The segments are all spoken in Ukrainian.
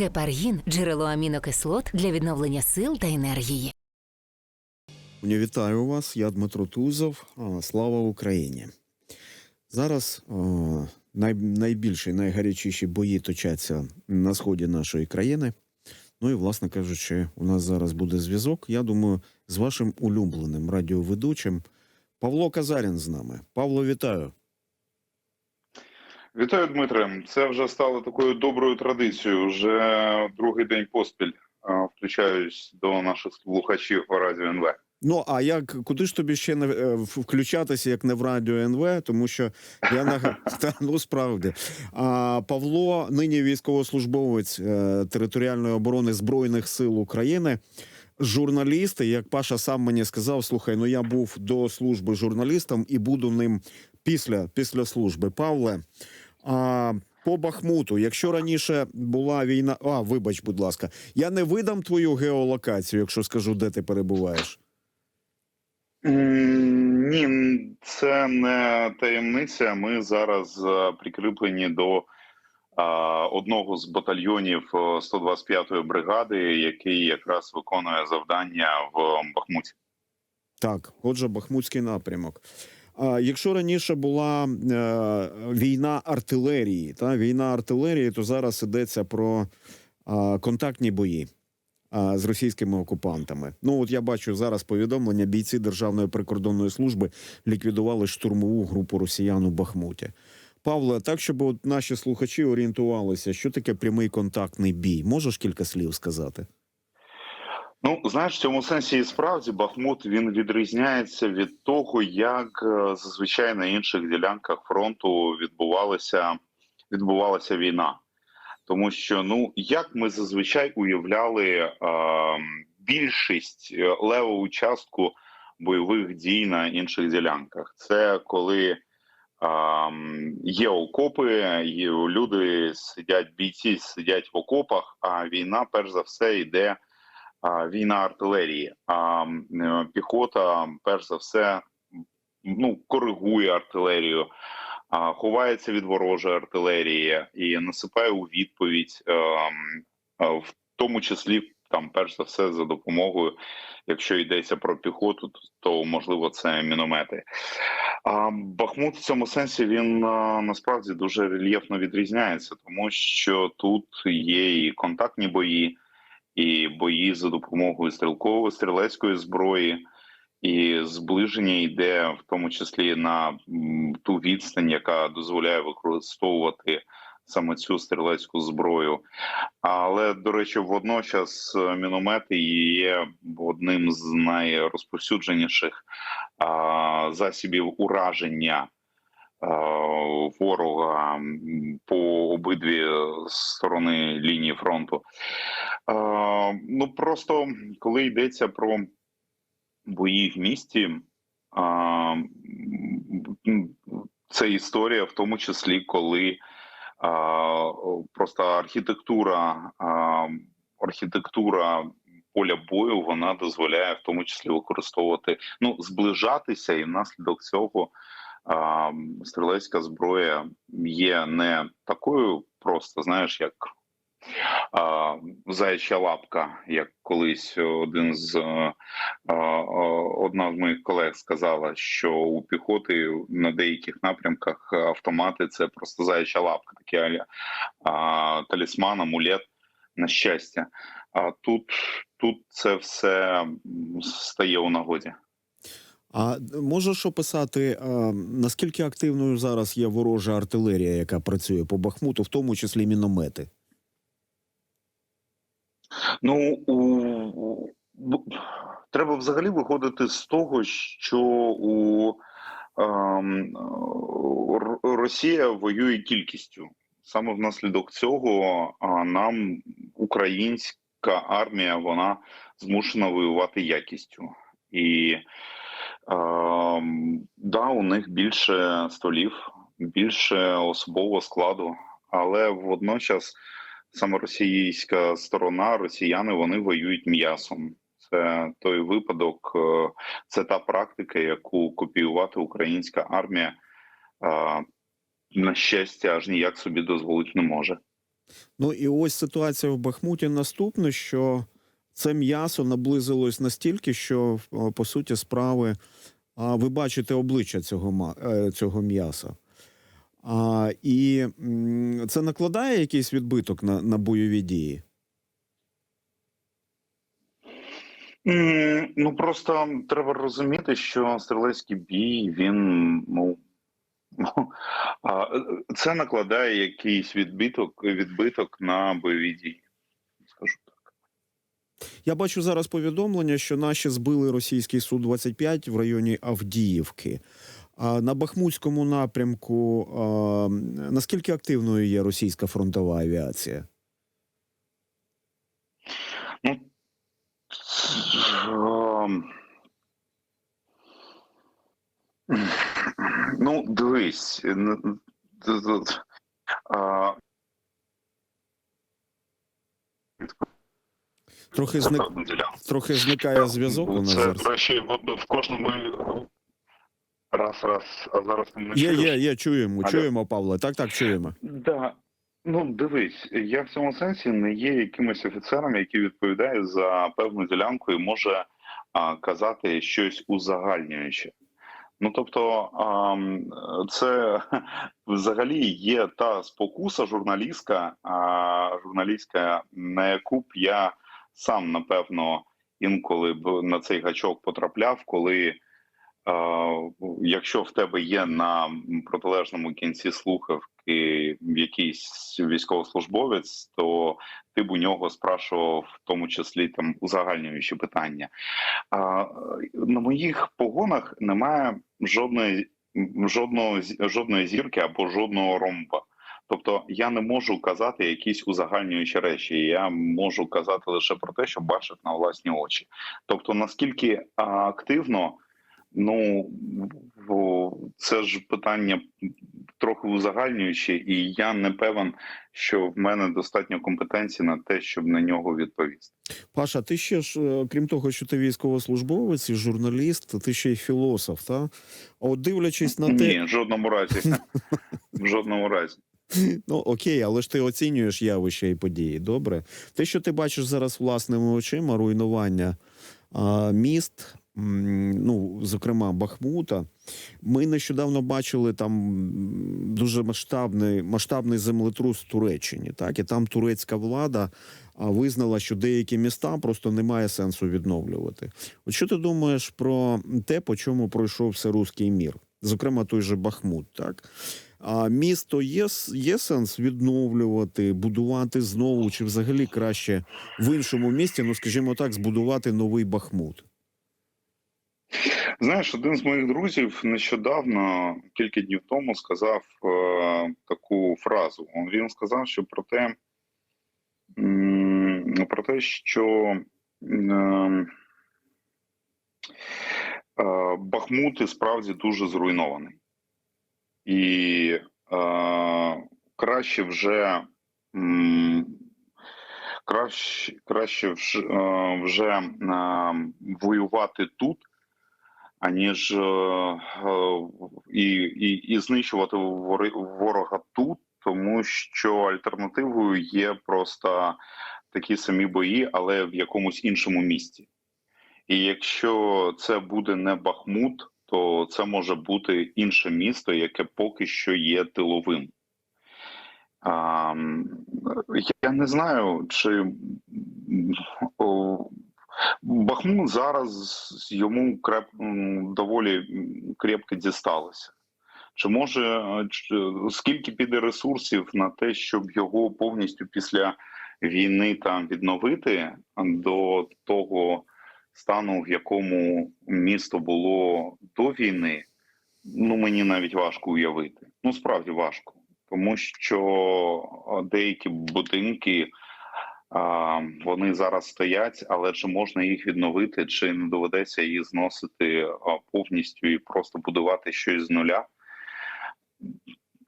Гепаргін джерело амінокислот для відновлення сил та енергії. Вітаю вас, я Дмитро Тузов. Слава Україні. Зараз о, най, найбільші, найгарячіші бої точаться на сході нашої країни. Ну і, власне кажучи, у нас зараз буде зв'язок. Я думаю, з вашим улюбленим радіоведучим Павло Казарін з нами. Павло, вітаю. Вітаю, Дмитре. Це вже стало такою доброю традицією. Вже другий день поспіль включаюсь до наших слухачів по радіо НВ. Ну а як куди ж тобі ще не е, включатися, як не в радіо НВ, тому що я на ну справді. А Павло нині військовослужбовець е, територіальної оборони збройних сил України. Журналісти, як Паша сам мені сказав, слухай, ну я був до служби журналістом і буду ним після після служби. Павле, а по Бахмуту, якщо раніше була війна, а вибач, будь ласка, я не видам твою геолокацію, якщо скажу, де ти перебуваєш. Ні, це не таємниця. Ми зараз е, прикріплені до одного з батальйонів е, 125-ї бригади, який якраз виконує завдання в Бахмуті. Так, отже, Бахмутський напрямок. Якщо раніше була е, війна артилерії, та війна артилерії, то зараз йдеться про контактні бої з російськими окупантами. Ну от я бачу зараз повідомлення: бійці Державної прикордонної служби ліквідували штурмову групу росіян у Бахмуті. Павле, так щоб от наші слухачі орієнтувалися, що таке прямий контактний бій. Можеш кілька слів сказати? Ну, знаєш, в цьому сенсі і справді Бахмут він відрізняється від того, як е, зазвичай на інших ділянках фронту відбувалася відбувалася війна. Тому що ну як ми зазвичай уявляли е, більшість е, леву частку бойових дій на інших ділянках, це коли є окопи, є люди сидять, бійці сидять в окопах, а війна, перш за все, йде війна артилерії. А е, піхота, перш за все, ну коригує артилерію, ховається від ворожої артилерії і насипає у відповідь, е, е, в тому числі там, перш за все, за допомогою, якщо йдеться про піхоту, то, можливо це міномети. А Бахмут в цьому сенсі він насправді дуже рельєфно відрізняється, тому що тут є і контактні бої і бої за допомогою стрілкової стрілецької зброї, і зближення йде в тому числі на ту відстань, яка дозволяє використовувати саме цю стрілецьку зброю. Але до речі, водночас е, міномети є одним з найрозповсюдженіших а, засобів ураження. Е, Ворога по обидві сторони лінії фронту. Е, ну просто коли йдеться про бої в місті, це історія, в тому числі, коли просто архітектура, архітектура поля бою вона дозволяє в тому числі використовувати ну зближатися, і внаслідок цього стрілецька зброя є не такою просто, знаєш, як заяча лапка, як колись один з одна з моїх колег сказала, що у піхоти на деяких напрямках автомати це просто заяча лапка, такі а, талісман, амулет на щастя. А тут, тут це все стає у нагоді. А можеш описати, наскільки активною зараз є ворожа артилерія, яка працює по Бахмуту, в тому числі міномети? Ну треба взагалі виходити з того, що у ем, Росія воює кількістю. Саме внаслідок цього нам українська армія вона змушена воювати якістю. І да, у них більше столів, більше особового складу, але водночас саме російська сторона, росіяни вони воюють м'ясом. Це той випадок, е, це та практика, яку копіювати українська армія е, на щастя аж ніяк собі дозволити не може. Ну і ось ситуація в Бахмуті наступна, що це м'ясо наблизилось настільки, що по суті справи ви бачите обличчя цього, е, цього м'яса. А, і це накладає якийсь відбиток на, на бойові дії? Ну просто треба розуміти, що стрілецький бій він ну. це накладає якийсь відбиток, відбиток на бойові дії. Я бачу зараз повідомлення, що наші збили російський су 25 в районі Авдіївки. А на Бахмутському напрямку а, наскільки активною є російська фронтова авіація? Ну, ем, ну дивись, Трохи зник трохи зникає зв'язок у нас Це, зараз. речі, в, кожному раз, раз, а зараз мене Є, є, є, чуємо, Алло. чуємо, Павле. Так, так, чуємо. Да. Ну, дивись, я в цьому сенсі не є якимось офіцером, який відповідає за певну ділянку і може а, казати щось узагальнююче. Ну тобто, а, це взагалі є та спокуса журналістка, а, журналістська, на яку б я сам напевно інколи б на цей гачок потрапляв, коли. Е, Якщо в тебе є на протилежному кінці слухавки якийсь військовослужбовець, то ти б у нього спрашував в тому числі там узагальнюючі питання. На моїх погонах немає жодної жодного жодної зірки або жодного ромба. Тобто я не можу казати якісь узагальнюючі речі. Я можу казати лише про те, що бачив на власні очі. Тобто, наскільки активно Ну це ж питання трохи узагальнююче, і я не певен, що в мене достатньо компетенції на те, щоб на нього відповісти. Паша, ти ще ж, е, крім того, що ти військовослужбовець і журналіст, ти ще й філософ, та? От дивлячись на те, Ні, в жодному разі. В жодному разі. Ну окей, але ж ти оцінюєш явища і події. Добре. Те, що ти бачиш зараз власними очима, руйнування а, міст, ну зокрема Бахмута. Ми нещодавно бачили там дуже масштабний масштабний землетрус в Туреччині. Так і там турецька влада визнала, що деякі міста просто немає сенсу відновлювати. От що ти думаєш про те, по чому пройшов все руський мір? Зокрема, той же Бахмут, так а місто є, є сенс відновлювати, будувати знову, чи взагалі краще в іншому місті, ну скажімо так, збудувати новий Бахмут. Знаєш, один з моїх друзів нещодавно, кілька днів тому, сказав е, таку фразу. Він сказав, що про те, м, про те, що е, е, Бахмут і справді дуже зруйнований, і е, краще вже. м, Краще, краще вже, вже е, воювати тут, аніж е, е, і, і, і знищувати ворога тут, тому що альтернативою є просто такі самі бої, але в якомусь іншому місті. І якщо це буде не Бахмут, то це може бути інше місто, яке поки що є тиловим. А, я не знаю, чи Бахмут зараз йому креп, доволі крепко дісталося. Чи може скільки піде ресурсів на те, щоб його повністю після війни там відновити до того стану, в якому місто було до війни? Ну мені навіть важко уявити. Ну справді важко, тому що деякі будинки. А, Вони зараз стоять, але чи можна їх відновити, чи не доведеться їх зносити повністю і просто будувати щось з нуля?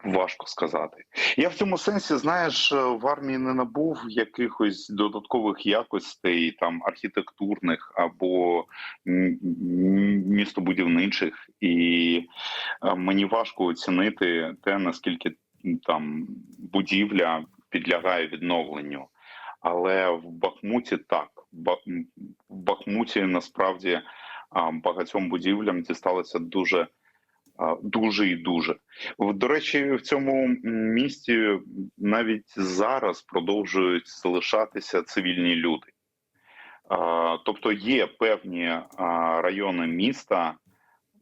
Важко сказати. Я в цьому сенсі, знаєш, в армії не набув якихось додаткових якостей, там архітектурних або містобудівничих, і е, мені важко оцінити те, наскільки там будівля підлягає відновленню. Але в Бахмуті так. В Бахмуті насправді багатьом будівлям дісталося дуже, дуже і дуже. До речі, в цьому місті навіть зараз продовжують залишатися цивільні люди. Тобто є певні райони міста,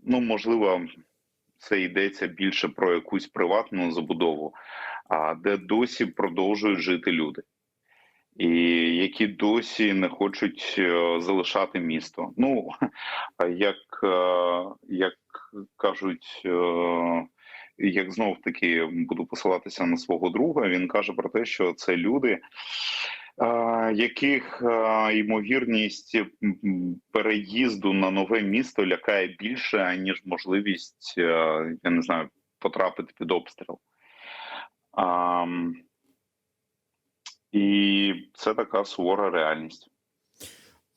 ну можливо, це йдеться більше про якусь приватну забудову, де досі продовжують жити люди, і які досі не хочуть е, залишати місто. Ну як, е, як кажуть, е, як знов таки буду посилатися на свого друга, він каже про те, що це люди. е, Яких е, ймовірність переїзду на нове місто лякає більше ніж можливість, я не знаю, потрапити під обстріл. І це така сувора реальність.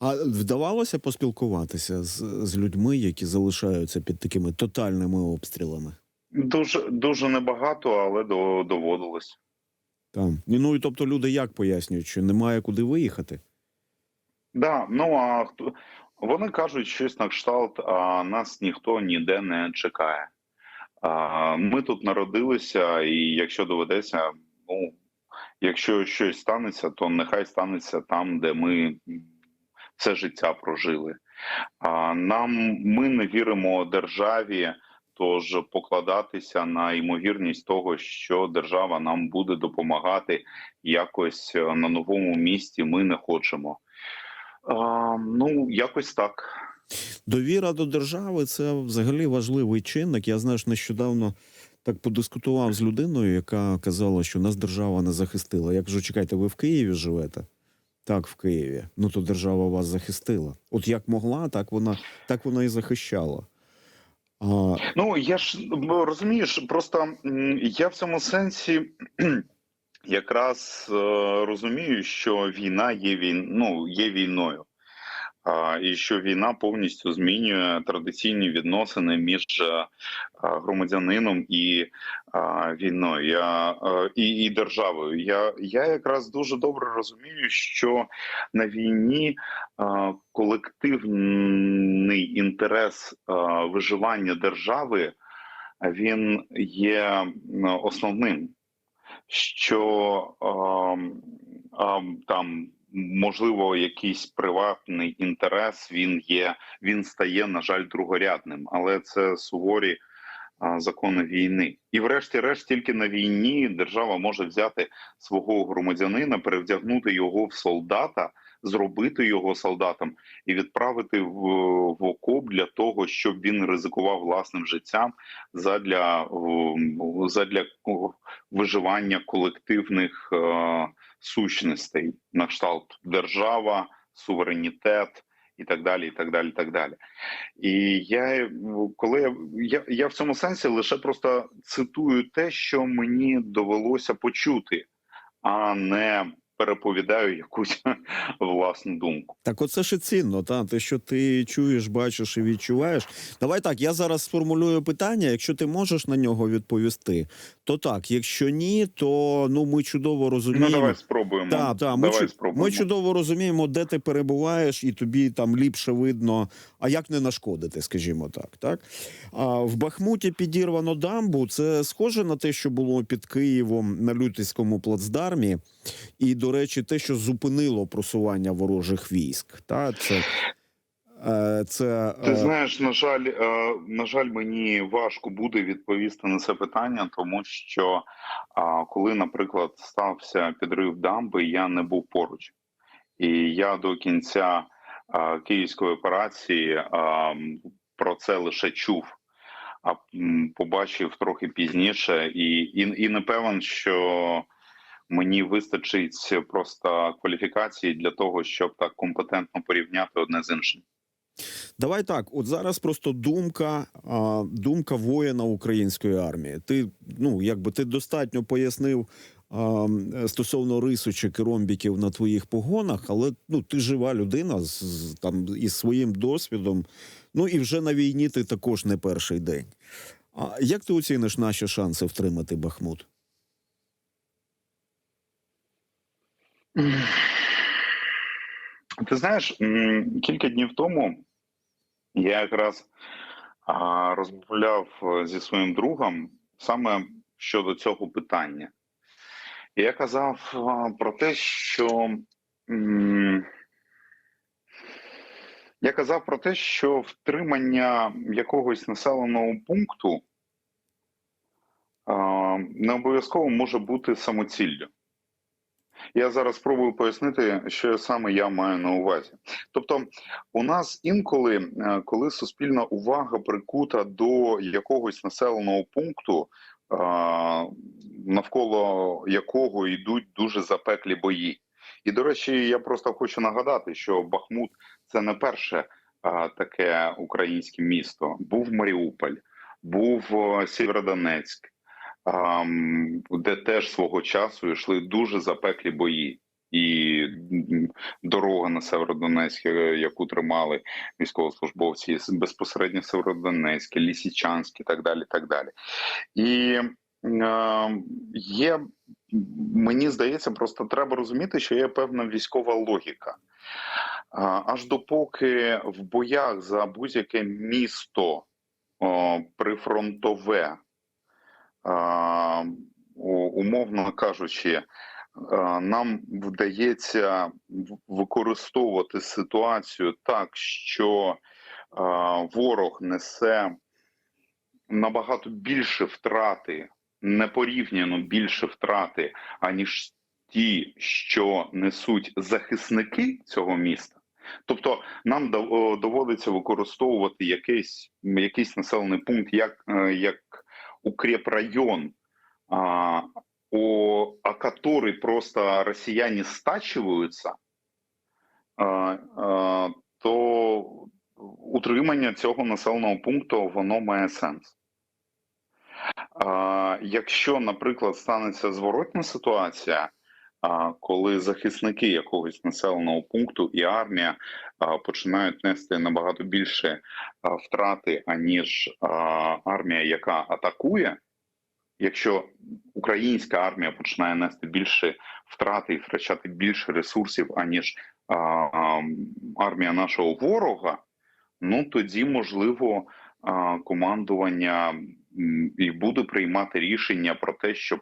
А вдавалося поспілкуватися з, з людьми, які залишаються під такими тотальними обстрілами? Дуже дуже небагато, але до, доводилось. Там. Ну і тобто люди як пояснюють, що немає куди виїхати? Да, ну а хто вони кажуть щось на кшталт, а нас ніхто ніде не чекає. А, ми тут народилися, і якщо доведеться, ну якщо щось станеться, то нехай станеться там, де ми все життя прожили. А нам ми не віримо державі, тож покладатися на ймовірність того, що держава нам буде допомагати якось е, на новому місці, ми не хочемо. А, ну, якось так. Довіра до держави це взагалі важливий чинник. Я знаєш, нещодавно так подискутував з людиною, яка казала, що нас держава не захистила. Я кажу, чекайте, ви в Києві живете? Так, в Києві. Ну то держава вас захистила. От як могла, так вона так вона і захищала. А, Ну я ж розумієш, просто я в цьому сенсі якраз е, розумію, що війна є війн, ну, є війною. І що війна повністю змінює традиційні відносини між е, громадянином і війною я, е, і, і державою. Я, я якраз дуже добре розумію, що на війні колективний інтерес виживання держави він є основним. Що там можливо якийсь приватний інтерес він є, він стає, на жаль, другорядним, але це суворі закони війни. І, врешті-решт, тільки на війні держава може взяти свого громадянина, перевдягнути його в солдата, зробити його солдатом і відправити в, в окоп для того, щоб він ризикував власним життям задля, задля виживання колективних е, сущностей на кшталт держава, суверенітет і так далі. І так далі, і так далі. І я коли я, я, я в цьому сенсі лише просто цитую те, що мені довелося почути, а не переповідаю якусь власну думку. Так, оце ж і цінно, та те, що ти чуєш, бачиш і відчуваєш. Давай так, я зараз сформулюю питання. Якщо ти можеш на нього відповісти, то так. Якщо ні, то ну ми чудово розуміємо. Ну давай спробуємо. Так, так, ми, давай спробуємо. ми чудово розуміємо, де ти перебуваєш, і тобі там ліпше видно, а як не нашкодити, скажімо так. так? А в Бахмуті підірвано дамбу. Це схоже на те, що було під Києвом на Лютицькому плацдармі. І, до речі, те, що зупинило просування ворожих військ. Та? Це, е, це, Ти е, знаєш, на жаль, е, на жаль, мені важко буде відповісти на це питання, тому що коли, наприклад, стався підрив дамби, я не був поруч, і я до кінця київської операції про це лише чув. А побачив трохи пізніше, і, і, і не певен, що мені вистачить просто кваліфікації для того, щоб так компетентно порівняти одне з іншим. Давай так, от зараз просто думка, думка воїна української армії. Ти ну якби ти достатньо пояснив стосовно рисочок і ромбіків на твоїх погонах, але ну ти жива людина з там із своїм досвідом. Ну і вже на війні ти також не перший день. А як ти оціниш наші шанси втримати Бахмут? Ти знаєш, кілька днів тому я якраз розмовляв е, зі своїм другом саме щодо цього питання. Я казав про те, що я казав про те, що втримання якогось населеного пункту не обов'язково може бути самоціллю. Я зараз спробую пояснити, що саме я маю на увазі. Тобто, у нас інколи, е, коли суспільна увага прикута до якогось населеного пункту, навколо якого йдуть дуже запеклі бої. І до речі, я просто хочу нагадати, що Бахмут це не перше таке українське місто. Був Маріуполь, був е, Сєвєродонецьк, де теж свого часу йшли дуже запеклі бої. І дорога на Северодонецьк, яку тримали військовослужбовці, безпосередньо Северодонецьке, Лісічанське, так далі. так далі. І е, є, мені здається, просто треба розуміти, що є певна військова логіка. Аж допоки в боях за будь-яке місто о, прифронтове умовно кажучи, нам вдається використовувати ситуацію так, що ворог несе набагато більше втрати, непорівняно більше втрати, аніж ті, що несуть захисники цього міста. Тобто нам дов- доводиться використовувати якийсь, якийсь населений пункт як, е, як укрепрайон, о, о который просто россияне стачиваются, то утримання цього населеного пункту воно має сенс. Якщо, наприклад, станеться зворотна ситуація, коли захисники якогось населеного пункту і армія починають нести набагато більше втрати, аніж армія, яка атакує, якщо українська армія починає нести більше втрати і втрачати більше ресурсів, аніж армія нашого ворога, ну тоді можливо командування і буде приймати рішення про те, щоб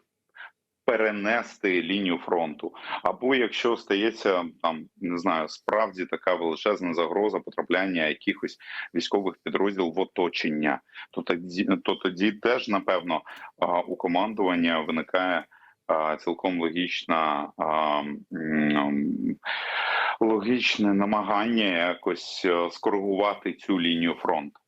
перенести лінію фронту, або якщо стається там не знаю, справді така величезна загроза потрапляння якихось військових підрозділів в оточення, то тоді, то тоді теж напевно у командування виникає цілком логічна логічне намагання якось е, скоригувати цю лінію фронту.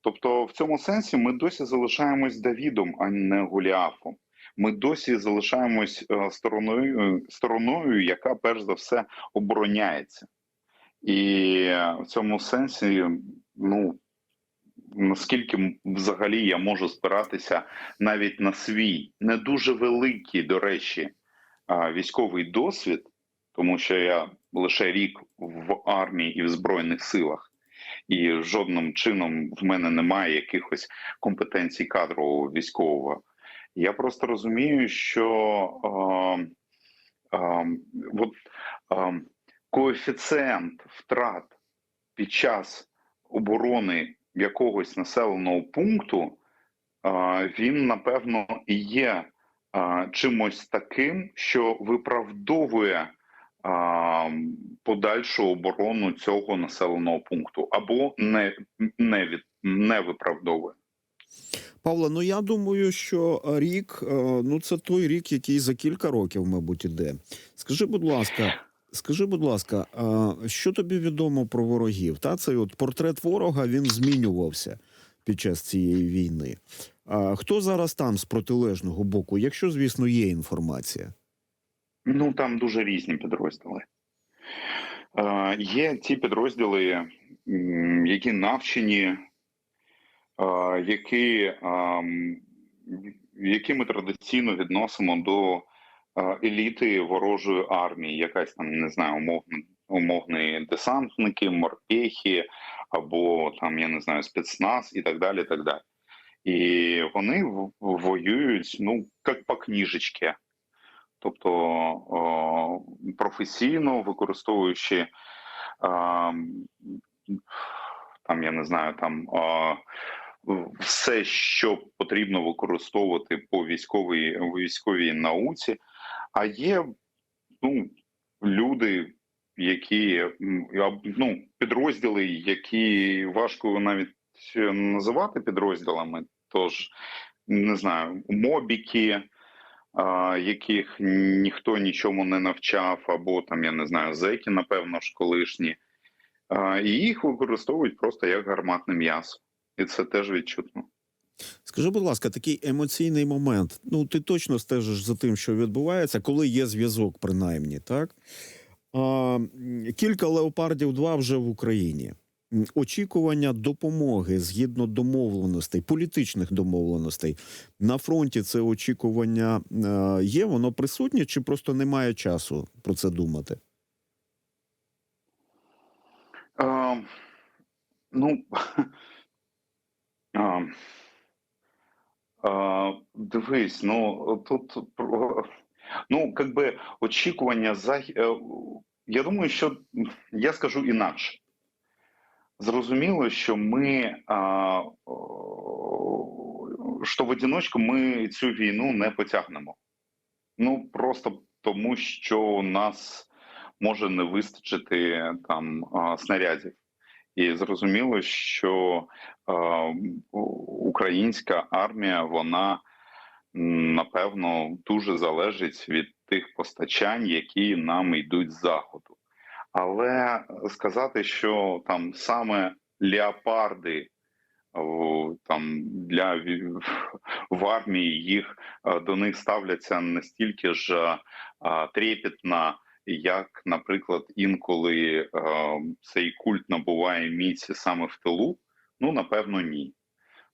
Тобто, в цьому сенсі ми досі залишаємось Давідом, а не Голіафом. Ми досі залишаємось е, стороною, стороною, яка перш за все обороняється, і в цьому сенсі, ну наскільки взагалі я можу спиратися навіть на свій не дуже великий, до речі, військовий досвід, тому що я лише рік в армії і в збройних силах, і жодним чином в мене немає якихось компетенцій кадрового військового. Я просто розумію, що е, е, от, е, коефіцієнт втрат під час оборони якогось населеного пункту, е, він напевно і є е, чимось таким, що виправдовує подальшу оборону цього населеного пункту або не, не, від, не виправдовує. Павло, ну я думаю, що рік е, ну це той рік, який за кілька років, мабуть, іде. Скажи, будь ласка, скажи, будь ласка, що тобі відомо про ворогів? Та цей от портрет ворога він змінювався під час цієї війни. Хто зараз там з протилежного боку, якщо, звісно, є інформація? Ну там дуже різні підрозділи. Е, є ті підрозділи, які навчені, е, які, які ми традиційно відносимо до еліти ворожої армії, якась там не знаю, умовно, умовні десантники, морпехи, або там я не знаю, спецназ і так далі. Так далі. І вони воюють, ну як по книжечці. тобто професійно використовуючи там, я не знаю, там все, що потрібно використовувати по військовій військовій науці. А є ну, люди, які ну, підрозділи, які важко навіть називати підрозділами. Тож не знаю, мобіки, яких ніхто нічому не навчав, або там я не знаю, зеки, напевно ж колишні, і їх використовують просто як гарматне м'ясо, і це теж відчутно. Скажи, будь ласка, такий емоційний момент. Ну, ти точно стежиш за тим, що відбувається, коли є зв'язок, принаймні, так? А, кілька леопардів 2 вже в Україні. Очікування допомоги згідно домовленостей, політичних домовленостей на фронті. Це очікування е, є, воно присутнє, чи просто немає часу про це думати? А, ну, а, а, дивись, ну тут ну, как би очікування за е, я думаю, що я скажу інакше. Зрозуміло, що ми а, що в одиночку ми цю війну не потягнемо. Ну просто тому, що у нас може не вистачити там снарядів. І зрозуміло, що е, українська армія вона напевно дуже залежить від тих постачань, які нам йдуть з заходу. Але сказати, що там саме леопарди там для в армії їх е, до них ставляться настільки ж е, трепетно, як, наприклад, інколи е, цей культ набуває міці саме в тилу, ну напевно, ні.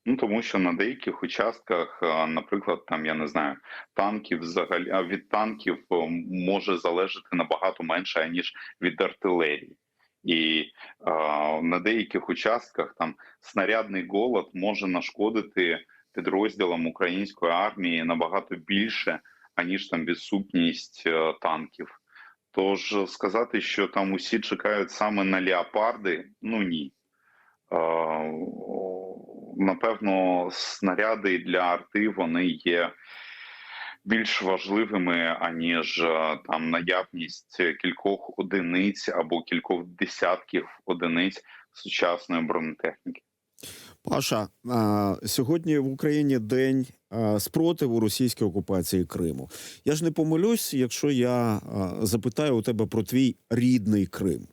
Ну тому що на деяких участках, е, наприклад, там я не знаю, танків взагалі від танків е, може залежати набагато менше аніж від артилерії. І е, на деяких участках там снарядний голод може нашкодити підрозділам української армії набагато більше, аніж там відсутність е, танків. Тож сказати, що там усі чекають саме на леопарди, ну ні. Напевно, снаряди для арти вони є більш важливими, аніж е, там наявність кількох одиниць або кількох десятків одиниць сучасної бронетехніки. Паша, сьогодні в Україні день спротиву російській окупації Криму. Я ж не помилюсь, якщо я запитаю у тебе про твій рідний Крим.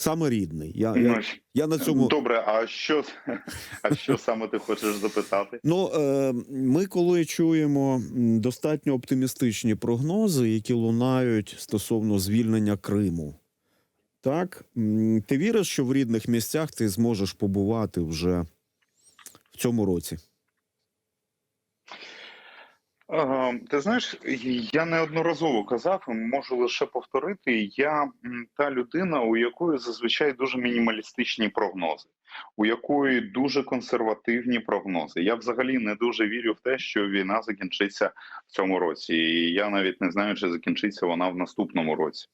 Саме рідний. Я, я, Ну, я на цьому. Добре, а що, а що саме ти хочеш запитати? Ну, е, ми коли чуємо достатньо оптимістичні прогнози, які лунають стосовно звільнення Криму. Так, ти віриш, що в рідних місцях ти зможеш побувати вже в цьому році? Ти знаєш, я неодноразово казав, можу лише повторити. Я та людина, у якої зазвичай дуже мінімалістичні прогнози, у якої дуже консервативні прогнози. Я взагалі не дуже вірю в те, що війна закінчиться в цьому році. І я навіть не знаю, чи закінчиться вона в наступному році.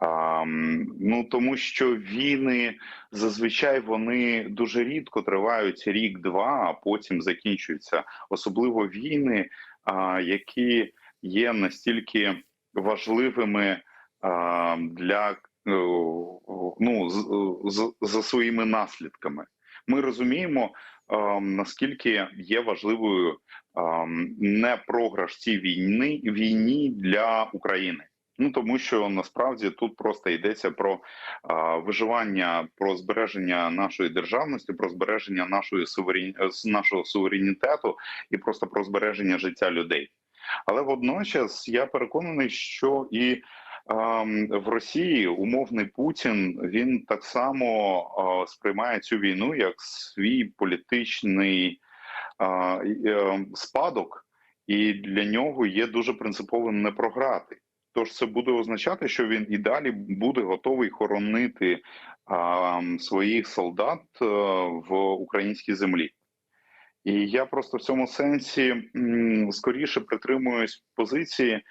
А, ну тому що війни зазвичай вони дуже рідко тривають рік-два, а потім закінчуються. Особливо війни, які є настільки важливими для е, ну за своїми наслідками. Ми розуміємо, наскільки є важливою не програш цій війни війні для України. Ну тому що насправді тут просто йдеться про а, виживання, про збереження нашої державності, про збереження нашої суверен... нашого суверенітету і просто про збереження життя людей. Але водночас я переконаний, що і ем, в Росії умовний Путін він так само е, сприймає цю війну як свій політичний е, е, спадок, і для нього є дуже принциповим не програти. Тож це буде означати, що він і далі буде готовий хоронити а, своїх солдат а, в українській землі. І я просто в цьому сенсі м, скоріше притримуюсь позиції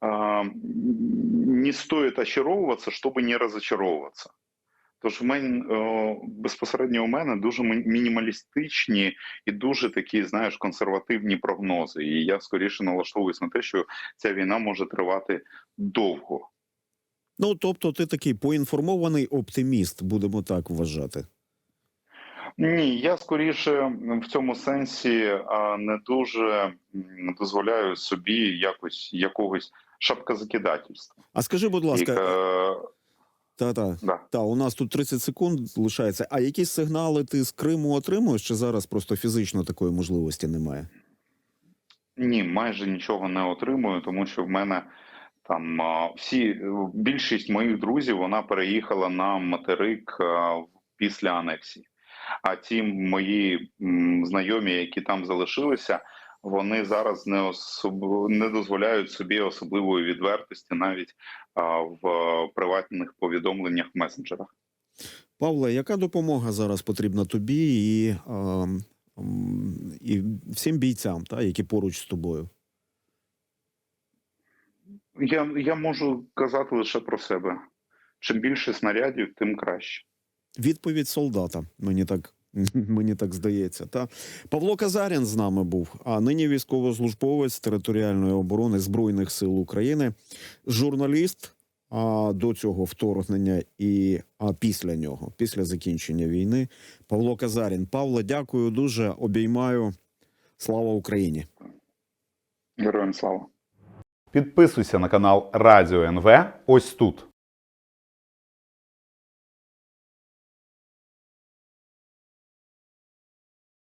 а, не стоїть очаровуватися, щоб не розочаровуватися. Тож в мене е, безпосередньо у мене дуже мінімалістичні і дуже такі, знаєш, консервативні прогнози. І я скоріше налаштовуюсь на те, що ця війна може тривати довго. Ну тобто, ти такий поінформований оптиміст, будемо так вважати. Ні, я скоріше в цьому сенсі не дуже дозволяю собі якось якогось шапкозакидательства. А скажи, будь ласка, І, е, та та да. та у нас тут 30 секунд лишається. А якісь сигнали ти з Криму отримуєш? Чи зараз просто фізично такої можливості немає? Ні, майже нічого не отримую, тому що в мене там всі більшість моїх друзів вона переїхала на материк після анексії. А ті мої знайомі, які там залишилися, вони зараз не особ... не дозволяють собі особливої відвертості навіть а, в приватних повідомленнях в месенджерах. Павле, яка допомога зараз потрібна тобі і, а, і всім бійцям, та, які поруч з тобою? Я, я можу казати лише про себе. Чим більше снарядів, тим краще. Відповідь солдата. Мені так. Мені так здається, та Павло Казарін з нами був, а нині військовослужбовець територіальної оборони збройних сил України, журналіст а, до цього вторгнення і а після нього, після закінчення війни. Павло Казарін. Павло, дякую дуже. Обіймаю. Слава Україні! Героям слава! Підписуйся на канал Радіо НВ ось тут.